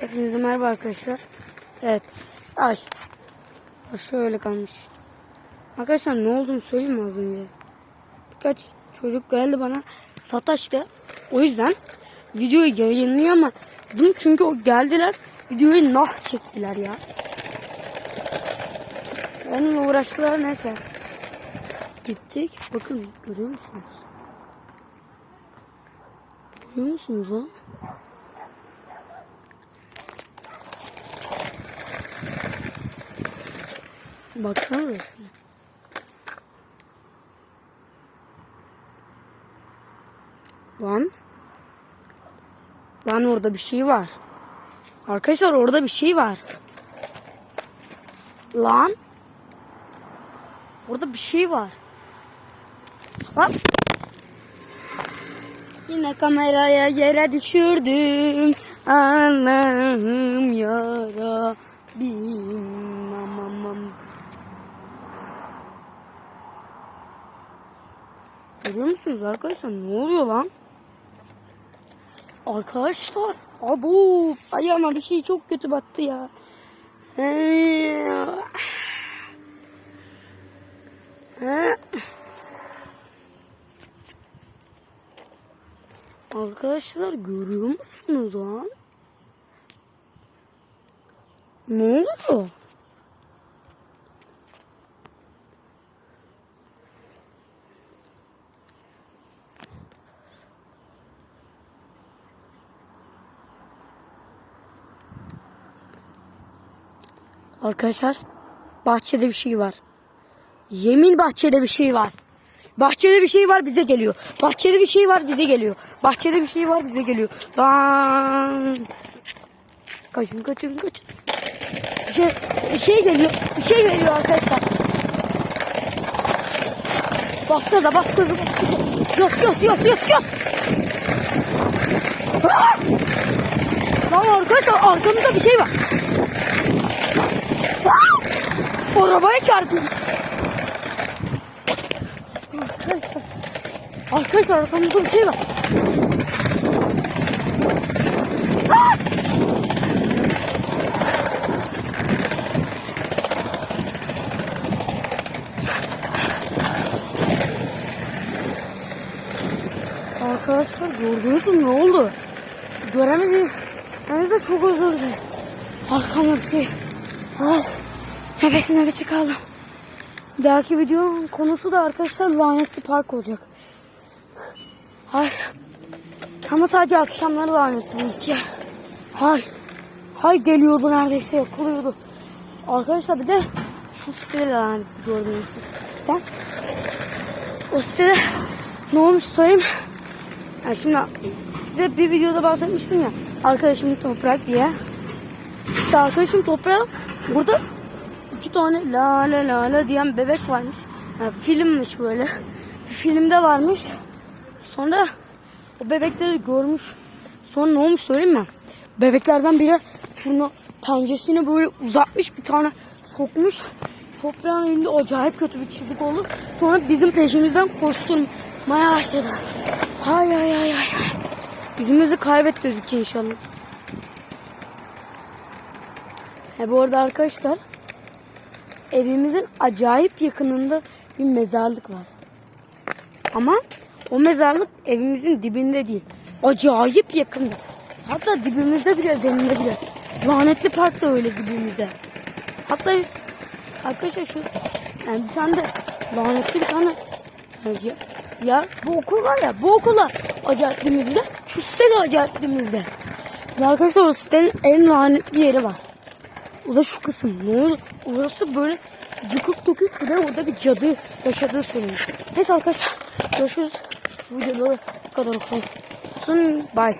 Hepinize merhaba arkadaşlar. Evet. Ay. Şöyle kalmış. Arkadaşlar ne olduğunu söyleyeyim mi az önce? Birkaç çocuk geldi bana sataştı. O yüzden videoyu yayınlayamadım. Çünkü o geldiler videoyu nah çektiler ya. Benimle uğraştılar neyse. Gittik. Bakın görüyor musunuz? Görüyor musunuz lan? Baksana şuna. Lan. Lan orada bir şey var. Arkadaşlar orada bir şey var. Lan. Orada bir şey var. Bak. Yine kameraya yere düşürdüm. Allah'ım yarabbim. Aman aman. Görüyor musunuz arkadaşlar ne oluyor lan? Arkadaşlar abu ayağıma bir şey çok kötü battı ya. Arkadaşlar görüyor musunuz lan? Ne oluyor? Arkadaşlar bahçede bir şey var. Yemin bahçede bir şey var. Bahçede bir şey var bize geliyor. Bahçede bir şey var bize geliyor. Bahçede bir şey var bize geliyor. Lan. Kaçın kaçın kaçın. Bir şey, bir şey geliyor. Bir şey geliyor arkadaşlar. Bas gaza bas gaza. Yos yos yos yos yos. Lan arkadaşlar arkamızda bir şey var. Arabaya çarpıyor. Arkadaşlar. Arkamızda bir şey var. Ah! Arkadaşlar gördünüz mü ne oldu? Göremedim. Ben de çok özür dilerim. Arkamda bir şey. Ay, nefes nefesi kaldım. Dahaki videonun konusu da arkadaşlar lanetli park olacak. Hay. Ama sadece akşamları lanetli bu iki yer. Hay. Hay geliyordu neredeyse yakılıyordu. Arkadaşlar bir de şu sitede lanetli gördüğünüz site. O sitede ne olmuş söyleyeyim. Yani şimdi size bir videoda bahsetmiştim ya. Arkadaşım Toprak diye. İşte arkadaşım Toprak burada iki tane la la la diyen bebek varmış. Yani filmmiş böyle. Filmde varmış. Sonra o bebekleri görmüş. Sonra ne olmuş söyleyeyim mi? Bebeklerden biri şunu pençesini böyle uzatmış bir tane sokmuş. Toprağın elinde acayip kötü bir çizik oldu. Sonra bizim peşimizden koşturmaya başladı. Hay hay hay hay. Yüzümüzü kaybettirdik inşallah. He bu arada arkadaşlar evimizin acayip yakınında bir mezarlık var. Ama o mezarlık evimizin dibinde değil. Acayip yakında. Hatta dibimizde bile zeminde bile. Lanetli park da öyle dibimizde. Hatta arkadaşlar şu yani bir tane de lanetli bir tane ya, ya bu okul var ya bu okula acayip dibimizde. Şu site de acayip dibimizde. Arkadaşlar o sitenin en lanetli yeri var. O da şu kısım. Ne oldu? Orası böyle yıkık dökük bir de orada bir cadı yaşadığı söyleniyor. Neyse arkadaşlar görüşürüz. Bu videoda bu kadar olsun. Bye.